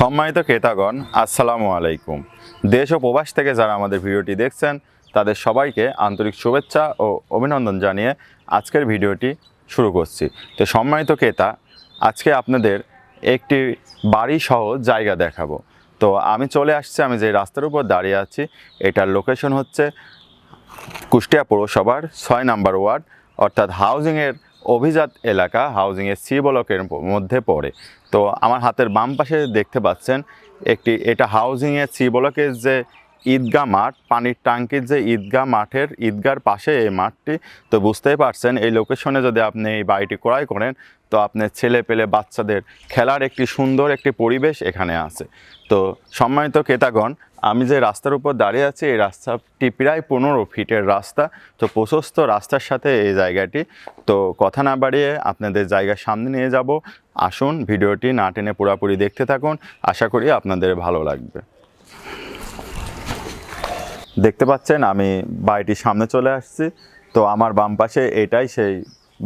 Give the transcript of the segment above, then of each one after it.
সম্মানিত ক্রেতাগণ, আসসালামু আলাইকুম। দেশ ও প্রবাস থেকে যারা আমাদের ভিডিওটি দেখছেন, তাদের সবাইকে আন্তরিক শুভেচ্ছা ও অভিনন্দন জানিয়ে আজকের ভিডিওটি শুরু করছি। তো সম্মানিত ক্রেতা, আজকে আপনাদের একটি বাড়ি সহ জায়গা দেখাবো। তো আমি চলে আসছি, আমি যে রাস্তার উপর দাঁড়িয়ে আছি, এটার লোকেশন হচ্ছে কুষ্টিয়া পৌরসভার ছয় নাম্বার ওয়ার্ড, অর্থাৎ হাউজিংয়ের অভিজাত এলাকা হাউজিংয়ের সি ব্লকের মধ্যে পড়ে। তো আমার হাতের বাম পাশে দেখতে পাচ্ছেন একটি, এটা হাউজিংয়ের সি ব্লকের যে ঈদগাহ মাঠ, পানির ট্যাঙ্কির যে ঈদগাহ মাঠের ঈদগার পাশে এই মাঠটি, তো বুঝতেই পারছেন এই লোকেশনে যদি আপনি এই বাড়িটি ক্রয় করেন, তো আপনার ছেলে পেলে বাচ্চাদের খেলার একটি সুন্দর একটি পরিবেশ এখানে আছে। তো সম্মানিত ক্রেতাগণ, আমি যে রাস্তার উপর দাঁড়িয়ে আছি, এই রাস্তাটি প্রায় পনেরো ফিটের রাস্তা, তো প্রশস্ত রাস্তার সাথে এই জায়গাটি। তো কথা না বাড়িয়ে আপনাদের জায়গার সামনে নিয়ে যাব। আসুন, ভিডিওটি না টেনে পুরোপুরি দেখতে থাকুন। আশা করি আপনাদের ভালো লাগবে। দেখতে পাচ্ছেন, আমি বাড়িটির সামনে চলে আসছি। তো আমার বাম পাশে এটাই সেই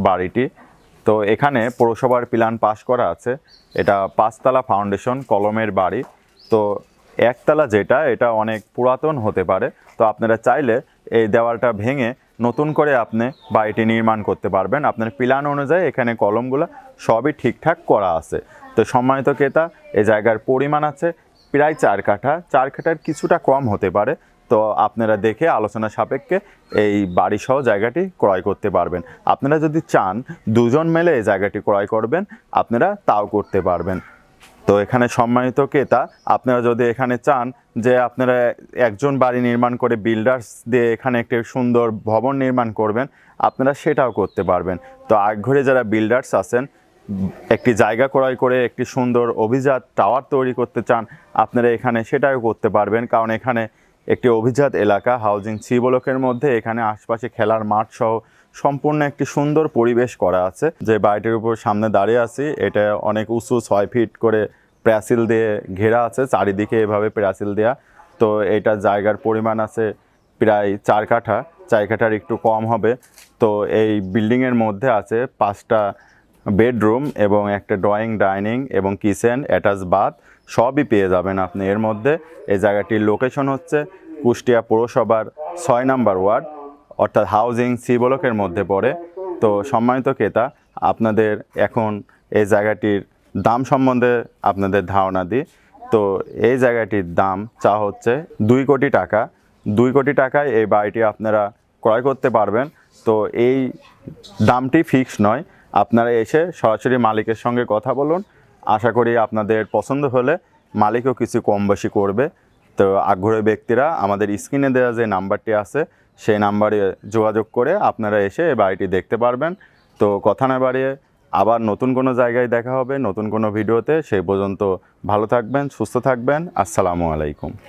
বাড়িটি। তো এখানে পৌরসভার প্ল্যান পাস করা আছে। এটা পাঁচতলা ফাউন্ডেশন, কলমের বাড়ি। তো একতলা যেটা, এটা অনেক পুরাতন হতে পারে। তো আপনারা চাইলে এই দেওয়ালটা ভেঙে নতুন করে আপনি বাড়িটি নির্মাণ করতে পারবেন। আপনার প্ল্যান অনুযায়ী এখানে কলমগুলো সবই ঠিকঠাক করা আছে। তো সম্মানিত ক্রেতা এই জায়গার পরিমাণ আছে প্রায় চার কাঠা। চার কাঠার কিছুটা কম হতে পারে, তো আপনারা দেখে আলোচনা সাপেক্ষে এই বাড়ি সহ জায়গাটি ক্রয় করতে পারবেন। আপনারা যদি চান, দুজন মিলে এই জায়গাটি ক্রয় করবেন, আপনারা তাও করতে পারবেন। তো এখানে সম্মানিত ক্রেতা, আপনারা যদি এখানে চান যে আপনারা একজন বাড়ি নির্মাণ করে বিল্ডার্স দিয়ে এখানে একটি সুন্দর ভবন নির্মাণ করবেন, আপনারা সেটাও করতে পারবেন। তো আগ্রহে যারা বিল্ডার্স আছেন একটি জায়গা ক্রয় করে একটি সুন্দর অভিজাত টাওয়ার তৈরি করতে চান, আপনারা এখানে সেটাও করতে পারবেন। কারণ এখানে একটি অভিজাত এলাকা হাউজিং সি ব্লকের মধ্যে এখানে আশপাশে খেলার মাঠ সহ সম্পূর্ণ একটি সুন্দর পরিবেশ করা আছে। যে বাড়িটির উপর সামনে দাঁড়িয়ে আছি, এটা অনেক উঁচু ছয় ফিট করে প্রাচীল দিয়ে ঘেরা আছে, চারিদিকে এভাবে প্রাচীল দেয়া। তো এটা জায়গার পরিমাণ আছে প্রায় চার কাঠা, চার কাঠার একটু কম হবে। তো এই বিল্ডিংয়ের মধ্যে আছে পাঁচটা বেডরুম এবং একটা ড্রয়িং, ডাইনিং এবং কিচেন, অ্যাটাচ বাথ সবই পেয়ে যাবেন আপনি এর মধ্যে। এই জায়গাটির লোকেশন হচ্ছে কুষ্টিয়া পৌরসভার ছয় নাম্বার ওয়ার্ড, অর্থাৎ হাউজিং সি ব্লকের মধ্যে পড়ে। তো সম্মানিত ক্রেতা, আপনাদের এখন এই জায়গাটির দাম সম্বন্ধে আপনাদের ধারণা দিই। তো এই জায়গাটির দাম চা হচ্ছে দুই কোটি টাকা। দুই কোটি টাকায় এই বাড়িটি আপনারা ক্রয় করতে পারবেন। তো এই দামটি ফিক্স নয় আপনারা এসে সরাসরি মালিকের সঙ্গে কথা বলুন। আশা করি আপনাদের পছন্দ হলে মালিকও কিছু কম বেশি করবে। তো আগ্রহী ব্যক্তিরা আমাদের স্ক্রিনে দেওয়া যে নাম্বারটি আছে, সেই নাম্বারে যোগাযোগ করে আপনারা এসে এই বাড়িটি দেখতে পারবেন। তো কথা না বাড়িয়ে আবার নতুন কোনো জায়গায় দেখা হবে, নতুন কোনো ভিডিওতে, সেই পর্যন্ত ভালো থাকবেন, সুস্থ থাকবেন। আসসালামু আলাইকুম।